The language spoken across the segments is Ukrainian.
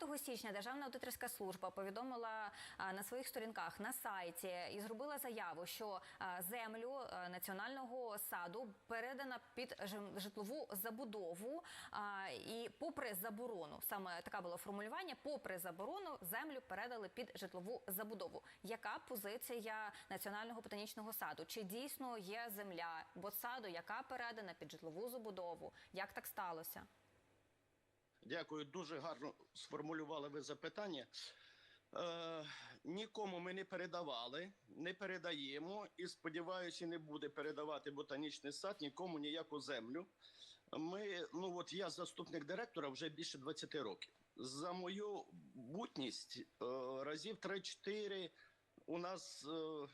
9 січня Державна аудиторська служба повідомила на своїх сторінках на сайті і зробила заяву, що землю національного саду передана під жи- житлову забудову. І попри заборону, саме таке було формулювання, попри заборону, землю передали під житлову забудову. Яка позиція національного ботанічного саду? Чи дійсно є земля ботсаду, яка передана під житлову забудову? Як так сталося? Дякую, дуже гарно сформулювали ви запитання. Е, нікому ми не передавали, не передаємо і сподіваюся, не буде передавати ботанічний сад нікому ніяку землю. Ми, ну от я заступник директора вже більше 20 років. За мою бутність е, разів 3-4 у нас, е,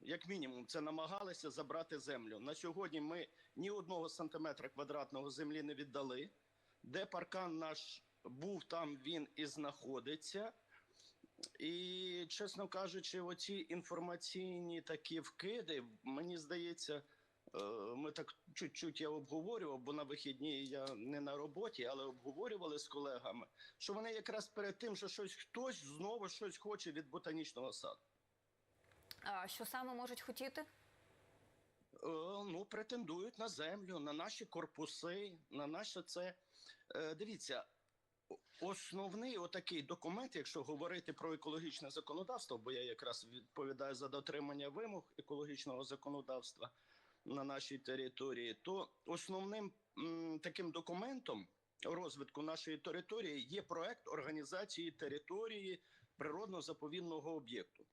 як мінімум, це намагалися забрати землю. На сьогодні ми ні одного сантиметра квадратного землі не віддали. Де паркан наш був, там він і знаходиться. І, чесно кажучи, оці інформаційні такі вкиди, мені здається, е, ми так чуть-чуть я обговорював, бо на вихідні я не на роботі, але обговорювали з колегами, що вони якраз перед тим, що щось хтось знову щось хоче від ботанічного саду. А що саме можуть хотіти? Е, ну, претендують на землю, на наші корпуси, на наше це. Е, дивіться, основний отакий документ, якщо говорити про екологічне законодавство, бо я якраз відповідаю за дотримання вимог екологічного законодавства на нашій території, то основним таким документом розвитку нашої території є проект організації території природно-заповідного об'єкту.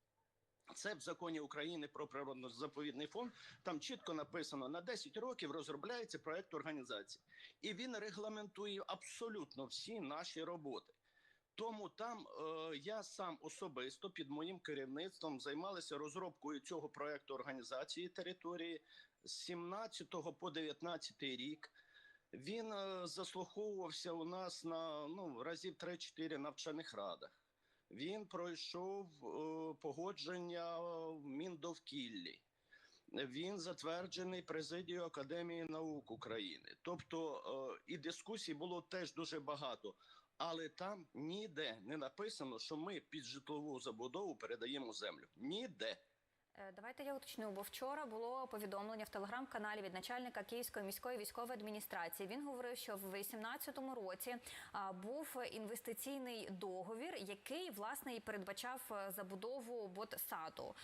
Це в законі України про природно-заповідний фонд. Там чітко написано на 10 років розробляється проект організації, і він регламентує абсолютно всі наші роботи. Тому там е, я сам особисто під моїм керівництвом займалися розробкою цього проекту організації території з 17 по 19 рік. Він е, заслуховувався у нас на ну разів 3-4 навчальних радах. Він пройшов е, погодження в Міндовкіллі. Він затверджений президією Академії наук України. Тобто е, і дискусій було теж дуже багато. Але там ніде не написано, що ми під житлову забудову передаємо землю. Ніде. Е, Давайте я уточню, бо вчора було повідомлення в телеграм-каналі від начальника Київської міської військової адміністрації. Він говорив, що в 2018 році був інвестиційний договір, який власне і передбачав е, забудову ботсаду.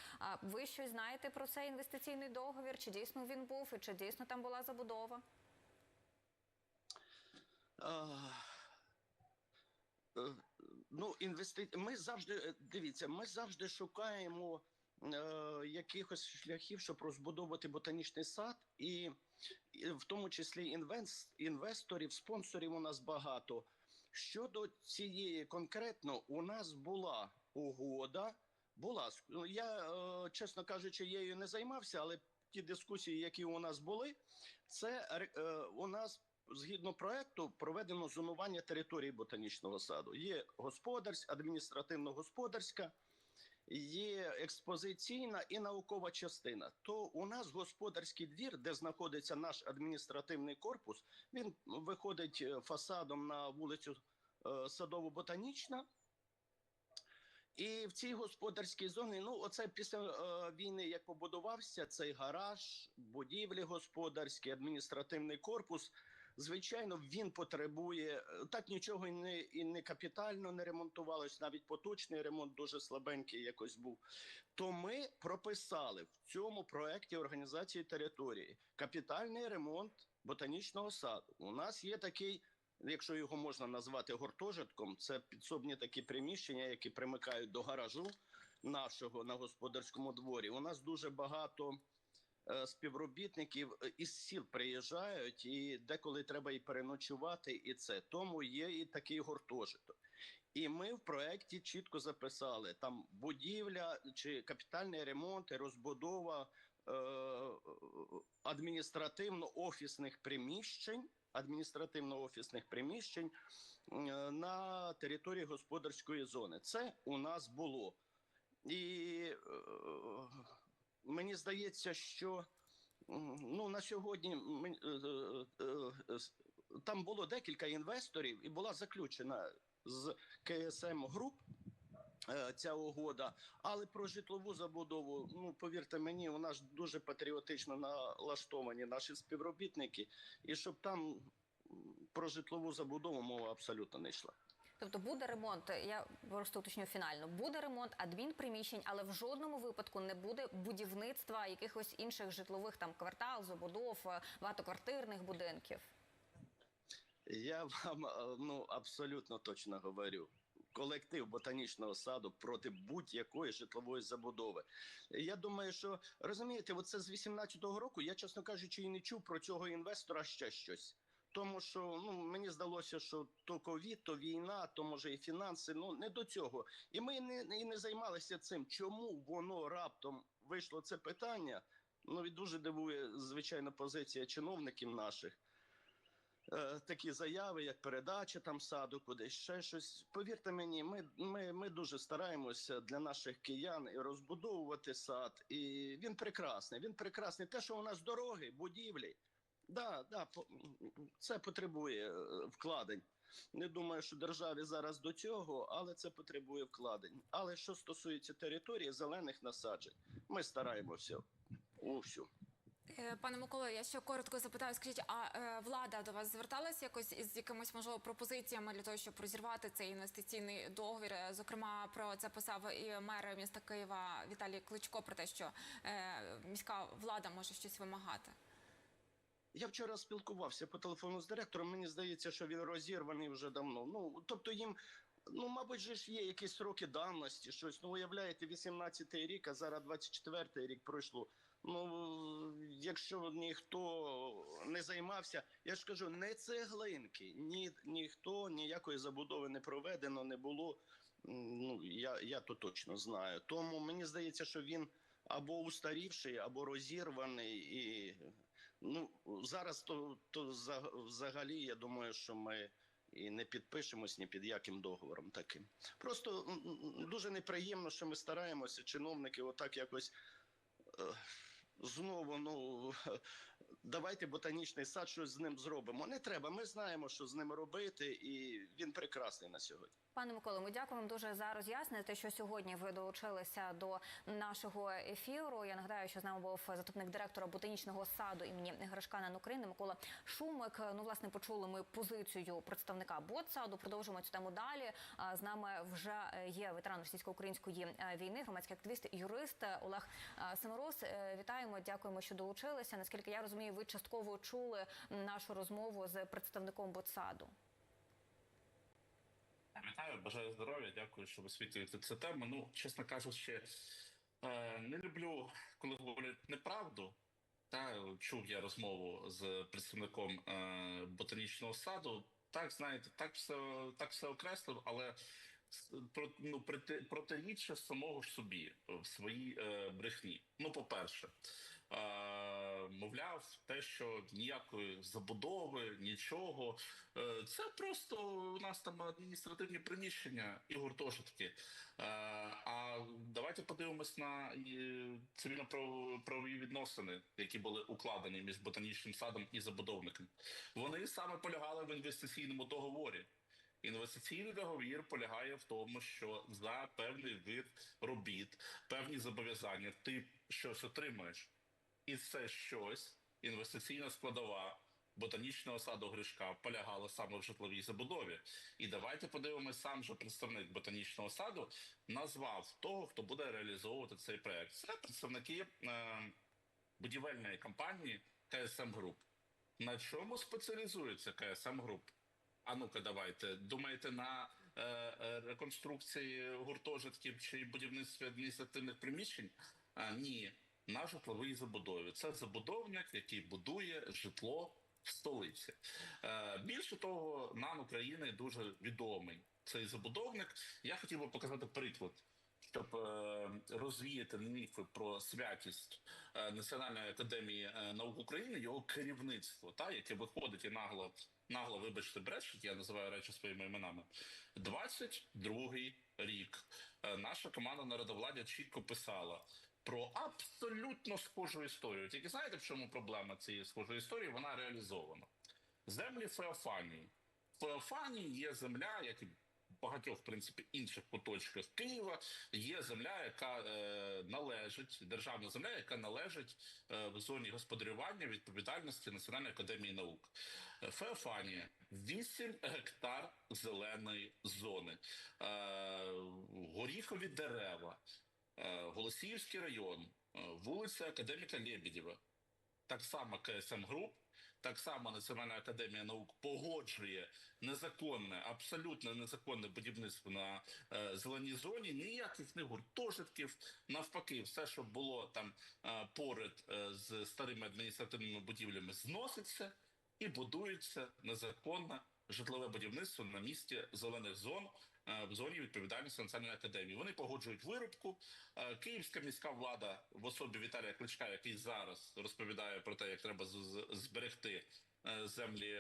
Ви щось знаєте про цей інвестиційний договір? Чи дійсно він був, і чи дійсно там була забудова? Е, ну, інвести... Ми завжди е, дивіться, ми завжди шукаємо е, якихось шляхів, щоб розбудовувати ботанічний сад, і, і в тому числі інвест... інвесторів, спонсорів у нас багато. Щодо цієї конкретно, у нас була угода. Була Ну, я, е, чесно кажучи, нею не займався, але ті дискусії, які у нас були, це е, у нас згідно проекту проведено зонування території ботанічного саду. Є господарська, адміністративно-господарська, є експозиційна і наукова частина. То у нас господарський двір, де знаходиться наш адміністративний корпус, він виходить е, фасадом на вулицю е, Садово-Ботанічна. І в цій господарській зоні, ну оце після е, війни, як побудувався цей гараж, будівлі господарські, адміністративний корпус. Звичайно, він потребує е, так нічого і не і не капітально не ремонтувалось, навіть поточний ремонт дуже слабенький якось був. То ми прописали в цьому проекті організації території капітальний ремонт ботанічного саду. У нас є такий якщо його можна назвати гуртожитком, це підсобні такі приміщення, які примикають до гаражу нашого на господарському дворі. У нас дуже багато співробітників е, із сіл приїжджають, і деколи треба і переночувати, і це тому є і такий гуртожиток. І ми в проєкті чітко записали там будівля чи капітальний ремонт, розбудова е, адміністративно-офісних приміщень. Адміністративно-офісних приміщень е, на території господарської зони. Це у нас було. І е, мені здається, що ну, на сьогодні е, е, е, там було декілька інвесторів, і була заключена з КСМ груп. Ця угода, але про житлову забудову, ну повірте мені, у нас дуже патріотично налаштовані наші співробітники, і щоб там про житлову забудову мова абсолютно не йшла. Тобто буде ремонт, я просто уточню фінально. Буде ремонт адмінприміщень, але в жодному випадку не буде будівництва якихось інших житлових там квартал, забудов, е, багатоквартирних будинків. Я вам е, ну абсолютно точно говорю. Колектив ботанічного саду проти будь-якої житлової забудови. Я думаю, що розумієте, оце з 18-го року я, чесно кажучи, і не чув про цього інвестора ще щось. Тому що ну мені здалося, що то ковід, то війна, то може і фінанси. Ну не до цього. І ми не і не займалися цим. Чому воно раптом вийшло це питання? Ну і дуже дивує звичайно позиція чиновників наших е, такі заяви, як передача там саду, кудись ще щось. Повірте мені, ми, ми, ми дуже стараємося для наших киян розбудовувати сад. І він прекрасний. Він прекрасний. Те, що у нас дороги, будівлі, да, да, це потребує е, вкладень. Не думаю, що державі зараз до цього, але це потребує вкладень. Але що стосується території зелених насаджень, ми стараємося у всю. Е, Пане Миколо, я ще коротко запитаю. Скажіть, а е, влада до вас зверталася якось із якимись можливо пропозиціями для того, щоб розірвати цей інвестиційний договір? Е, Зокрема, про це писав і мер міста Києва Віталій Кличко про те, що е, міська влада може щось вимагати. Я вчора спілкувався по телефону з директором. Мені здається, що він розірваний вже давно. Ну тобто їм. Ну, мабуть, же ж є якісь сроки давності, щось. Ну, уявляєте, 18-й рік, а зараз 24-й рік пройшло. Ну, якщо ніхто не займався, я ж кажу, не цеглинки, ні, ніхто ніякої забудови не проведено, не було. Ну, я, я то точно знаю. Тому мені здається, що він або устарівший, або розірваний. І ну, зараз то, то за- взагалі, я думаю, що ми і не підпишемось ні під яким договором таким. Просто дуже неприємно, що ми стараємося, чиновники, отак якось е, знову, ну давайте ботанічний сад щось з ним зробимо. Не треба. Ми знаємо, що з ним робити, і він прекрасний на сьогодні. Пане Миколо, ми дякуємо дуже за роз'яснення. Те, що сьогодні ви долучилися до нашого ефіру. Я нагадаю, що з нами був заступник директора ботанічного саду імені Гришкана України Микола Шумик. Ну, власне, почули ми позицію представника ботсаду. Продовжуємо цю тему далі. З нами вже є ветеран російсько-української е, війни, громадський активіст, юрист Олег е, Семороз. Е, Вітаємо, дякуємо, що долучилися. Наскільки я розумію, ви частково чули нашу розмову з представником ботсаду. Вітаю, бажаю здоров'я. Дякую, що висвітлюєте цю тему. Ну, чесно кажучи, е, не люблю, коли говорять неправду. Та чув я розмову з представником е, ботанічного саду. Так, знаєте, так все так все окреслив, але про, ну, проти, протиріччя самого ж собі в своїй е, брехні. Ну, по-перше, е, мовляв, те, що ніякої забудови, нічого. Е, Це просто у нас там адміністративні приміщення і гуртожитки. Е, А давайте подивимось на е, цивільно-правові відносини, які були укладені між ботанічним садом і забудовником. Вони саме полягали в інвестиційному договорі. Інвестиційний договір полягає в тому, що за певний вид робіт, певні зобов'язання, ти щось отримаєш. І це щось, інвестиційна складова ботанічного саду Гришка полягала саме в житловій забудові. І давайте подивимось, сам же представник ботанічного саду назвав того, хто буде реалізовувати цей проект. Це представники е, будівельної компанії КСМ Груп. На чому спеціалізується КСМ Груп? А ну-ка, давайте. Думаєте, на е, е, реконструкції гуртожитків чи будівництві адміністративних приміщень? А, ні, на житловій забудові. Це забудовник, який будує житло в столиці. Е, більше того, нам України дуже відомий цей забудовник. Я хотів би показати приклад. Щоб е, розвіяти міфи про святість е, Національної академії наук України, його керівництво, та яке виходить і нагло, нагло, вибачте, брешуть, я називаю речі своїми іменами. 22-й рік наша команда народовладдя чітко писала про абсолютно схожу історію. Тільки знаєте, в чому проблема цієї схожої історії? Вона реалізована. Землі Феофанії. Феофанії є земля, як і багатьох в принципі інших куточках Києва є земля, яка е, належить державна земля, яка належить е, в зоні господарювання відповідальності Національної академії наук. Феофанія 8 гектар зеленої зони, е, горіхові дерева, Голосіївський район, е, вулиця Академіка Лебедєва. Так само КСМ Груп, так само Національна академія наук погоджує незаконне, абсолютно незаконне будівництво на е, зеленій зоні. Ніяких не гуртожитків. Навпаки, все, що було там е, поряд е, з старими адміністративними будівлями, зноситься і будується незаконне житлове будівництво на місці зелених зон. е, В зоні відповідальності Національної академії вони погоджують вирубку. Е, Київська міська влада в особі Віталія Кличка, який зараз розповідає про те, як треба зберегти е, землі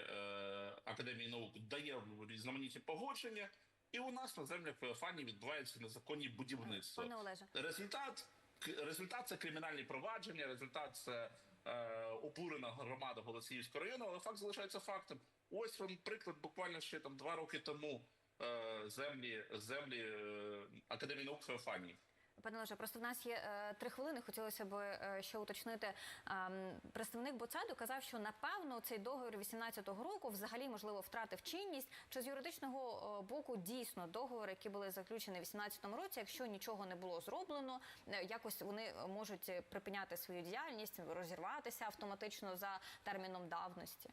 академії наук, дає різноманітні погодження. І у нас на землях Феофанії відбуваються незаконні будівництва. Пане Олеже, Результат результат це кримінальні провадження, результат це е, обурена громада Голосіївського району, але факт залишається фактом. Ось вам приклад буквально ще там два роки тому е, землі землі е, академії наук Феофанії. Пане Олеже, просто в нас є е, три хвилини. Хотілося б е, ще уточнити. Ем, представник Боцаду казав, що напевно цей договір 18-го року взагалі можливо втратив чинність. Чи з юридичного е, боку дійсно договори, які були заключені в 18-му році, якщо нічого не було зроблено, е, якось вони можуть е, припиняти свою діяльність, розірватися автоматично за терміном давності.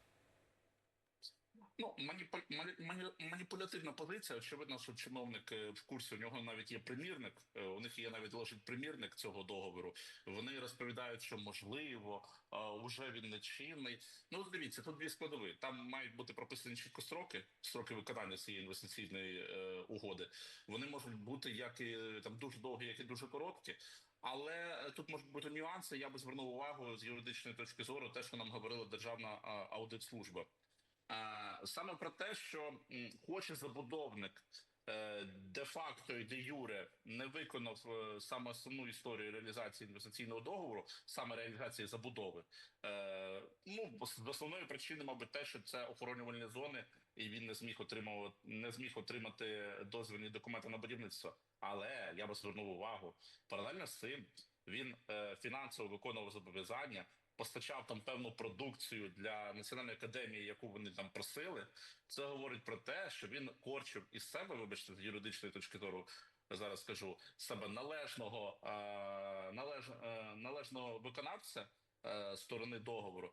Ну, маніпу- мані- мані- маніпулятивна позиція. Очевидно, що чиновник е, в курсі у нього навіть є примірник. е, У них є навіть лежить примірник цього договору. Вони розповідають, що можливо, а, уже він не чинний. Ну, дивіться, тут дві складові. Там мають бути прописані чітко строки, строки виконання цієї інвестиційної е, угоди. Вони можуть бути як і там дуже довгі, як і дуже короткі. Але е, тут можуть бути нюанси. Я би звернув увагу з юридичної точки зору, те, що нам говорила державна аудитслужба. А, саме про те, що хоче забудовник е, де-факто і де-юре не виконав е, саме основну історію реалізації інвестиційного договору, саме реалізації забудови. Е, ну, з основної причини, мабуть, те, що це охоронювальні зони, і він не зміг отримувати, не зміг отримати дозвільні документи на будівництво. Але я би звернув увагу, паралельно з цим він фінансово виконував зобов'язання постачав там певну продукцію для національної академії, яку вони там просили. Це говорить про те, що він корчив із себе, вибачте, з юридичної точки зору. Зараз скажу себе належного е, належ, е, належного виконавця е, сторони договору.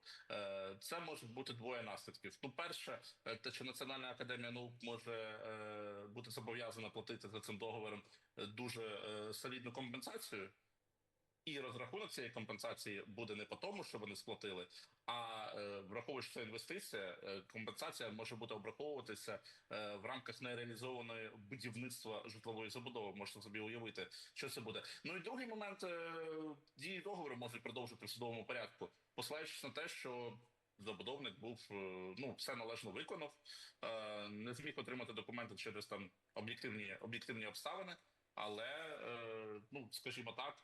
Це може бути двоє наслідків. Ну, перше, те, що Національна академія наук може бути зобов'язана платити за цим договором дуже солідну компенсацію. І розрахунок цієї компенсації буде не по тому, що вони сплатили, а е, враховуючи це інвестиція, е, компенсація може бути обраховуватися е, в рамках нереалізованої будівництва житлової забудови. Можете собі уявити, що це буде. Ну і другий момент е, дії договору можуть продовжити в судовому порядку, посилаючись на те, що забудовник був е, ну все належно виконав, е, не зміг отримати документи через там об'єктивні об'єктивні обставини. Але е, ну скажімо так,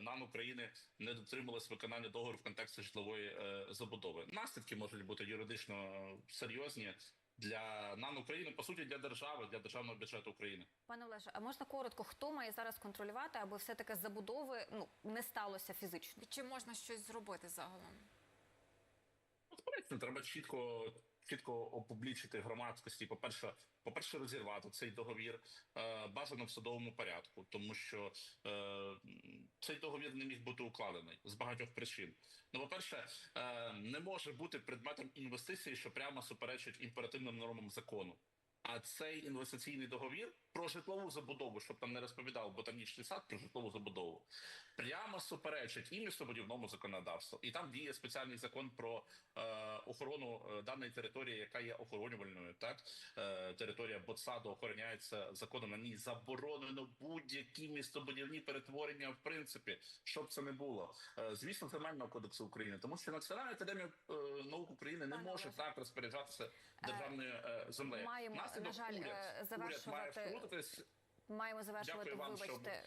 нам України не дотрималось виконання договору в контексті житлової е, забудови. Наслідки можуть бути юридично серйозні для нам України, по суті, для держави, для державного бюджету України. Пане Олеже, а можна коротко, хто має зараз контролювати, аби все таки забудови ну не сталося фізично? Чи можна щось зробити загалом? Безперечно, треба чітко. Чітко опублічити громадськості, по перше, по перше, розірвати цей договір е, бажано в судовому порядку, тому що е, цей договір не міг бути укладений з багатьох причин. Ну, по перше, е, не може бути предметом інвестиції, що прямо суперечить імперативним нормам закону. А цей інвестиційний договір про житлову забудову, щоб там не розповідав ботанічний сад про житлову забудову, прямо суперечить і містобудівному законодавству. І там діє спеціальний закон про е, охорону е, даної території, яка є охоронювальною. Так е, територія Ботсаду охороняється законом. На ній заборонено будь-які містобудівні перетворення, в принципі, щоб це не було. Е, звісно, земельного кодексу України, тому що Національна академія е, наук України не Пане може так розпоряджатися державною е, землею. маємо, Наслідок на жаль, уряд, завершувати уряд має завершувати втрутитись. Маємо завершувати. Дякую вам, вибачте,